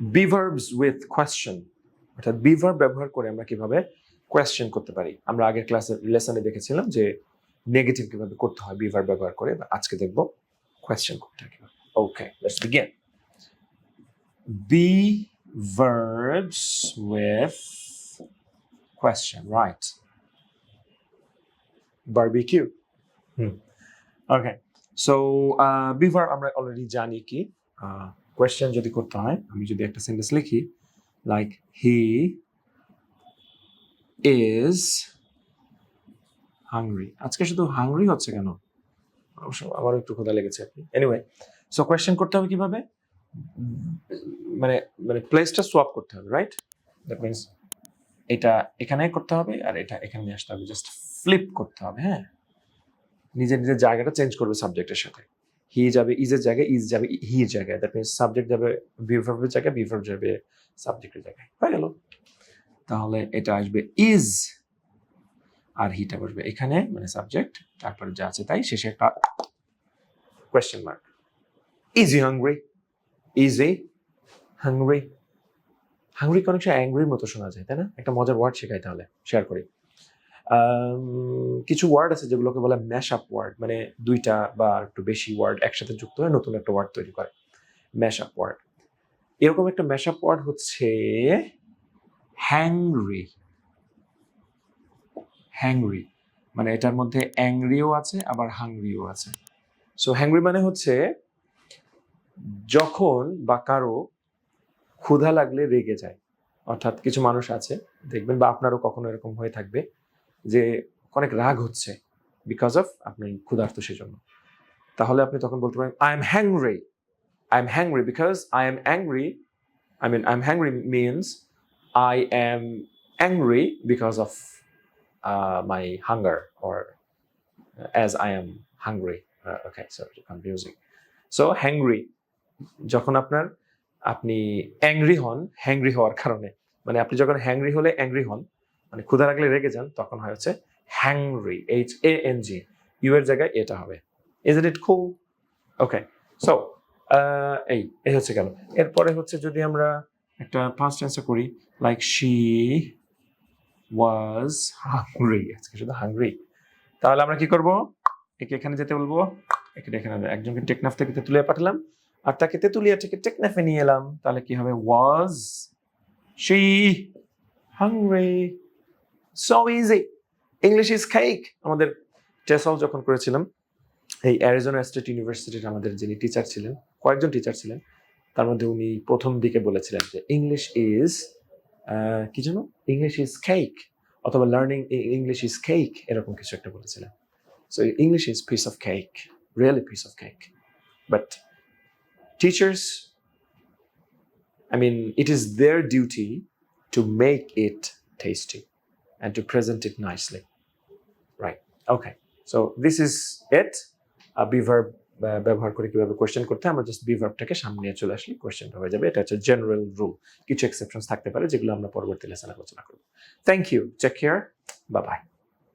বিভার্বস with question অর্থাৎ be verb ব্যবহার করে আমরা কীভাবে কোয়েশ্চেন করতে পারি? আমরা আগের ক্লাসের লেসনে দেখেছিলাম যে নেগেটিভ কীভাবে করতে হয় বিভার্ব ব্যবহার করে। আজকে দেখব কোয়েশ্চেন করতে হয় কীভাবে। Okay let's begin be verbs with question right. Barbecue hmm. okay so uh, before আমরা অলরেডি জানি কি কোয়েশ্চেন যদি করতে হয়, আমি যদি একটা সেন্টেন্স লিখি লাইক হি ইজ হাংরি আজকে শুধু হাংরি হচ্ছে কেন? অবশ্য আমারও একটু ক্ষুধা লেগেছে কি। এনিওয়ে সো কোয়েশ্চেন করতে হবে কীভাবে? মানে মানে প্লেসটা সোয়াপ করতে হবে রাইট দ্যাট মিনস এটা এখানে করতে হবে আর এটা এখানে নিয়ে আসতে হবে। জাস্ট ফ্লিপ করতে হবে হ্যাঁ? নিজের নিজের জায়গাটা চেঞ্জ করবে সাবজেক্টের সাথে। হি যাবে ইজের জায়গায়, ইজ যাবে হির জায়গায়। দ্যাট মিনস সাবজেক্ট যাবে বিভার্বের জায়গায় বিভার্ব যাবে সাবজেক্টের জায়গায়। হয়ে গেল। তাহলে এটা আসবে ইজ আর হিটা বসবে এখানে মানে সাবজেক্ট তারপরে যা আছে তাই, শেষে একটা question mark is he hungry is he hungry hungry অনেক সময় অ্যাংরির মতো শোনা যায়, তাই না? একটা মজার ওয়ার্ড শেখাই তাহলে শেয়ার করি। কিছু ওয়ার্ড আছে যেগুলোকে বলে ম্যাশ আপ ওয়ার্ড মানে দুইটা বা একটু বেশি ওয়ার্ড একসাথে যুক্ত হয়ে নতুন একটা ওয়ার্ড তৈরি করে। ম্যাশ আপ ওয়ার্ড এরকম একটা ম্যাশ আপ ওয়ার্ড হচ্ছে হ্যাংরি হ্যাংরি মানে এটার মধ্যে অ্যাংরিও আছে, আবার হাংরিও আছে। সো হ্যাংরি মানে হচ্ছে যখন বা কারও ক্ষুধা লাগলে রেগে যায়। অর্থাৎ কিছু মানুষ আছে, দেখবেন বা আপনারও কখনো এরকম হয়ে থাকবে যে অনেক রাগ হচ্ছে বিকজ অফ আপনি ক্ষুধার্ত সেজন্য। তাহলে আপনি তখন বলতে পারেন I am hungry I am hungry because I am angry I mean I am hungry means I am angry because of my hunger or as I am hungry okay so confusing so hungry যখন আপনার আপনি angry হন hungry হওয়ার কারণে মানে আপনি যখন hungry হলে অ্যাংরি হন মানে ক্ষুধা লাগলে রেগে যান, তখন হয় হচ্ছে hungry H A N G U এর জায়গায় এটা হবে। Is it cool okay so এই এই হচ্ছে গেল। এরপরে হচ্ছে যদি আমরা একটা ফার্স্ট অ্যান্সার করি লাইক শি ওয়াজ হাংরি আজকে শুধু হাংরি তাহলে আমরা কি করব? একে এখানে যেতে বলব, একে এখানে। একজনকে টেকনাফ থেকে তেতুলিয়া পাঠালাম, আর তাকে তেতুলিয়া থেকে টেকনাফে নিয়ে এলাম। তাহলে কি হবে? Was she hungry so easy English is cake আমাদের টেসল যখন করেছিলাম, এই অ্যারিজোনা স্টেট ইউনিভার্সিটির আমাদের যিনি টিচার ছিলেন, কয়েকজন টিচার ছিলেন, তার মধ্যে উনি প্রথম দিকে বলেছিলেন যে ইংলিশ ইজ কি যেন? ইংলিশ ইজ কেক অথবা লার্নিং ইংলিশ ইজ কেক এরকম কিছু একটা বলেছিলেন। So English is piece of cake really piece of cake but teachers I mean it is their duty to make it tasty. And to present it nicely. Right. Okay. So this is it. A be verb ব্যবহার করে কীভাবে question করতে আমরা just বিভার্বটাকে সামনে নিয়ে চলে আসলে কোয়েশ্চেনটা হয়ে যাবে। এটা হচ্ছে জেনারেল রুল কিছু এক্সেপশনস থাকতে পারে যেগুলো আমরা পরবর্তী লেসনে আলোচনা করব। থ্যাংক ইউ চেক কেয়ার বা বাই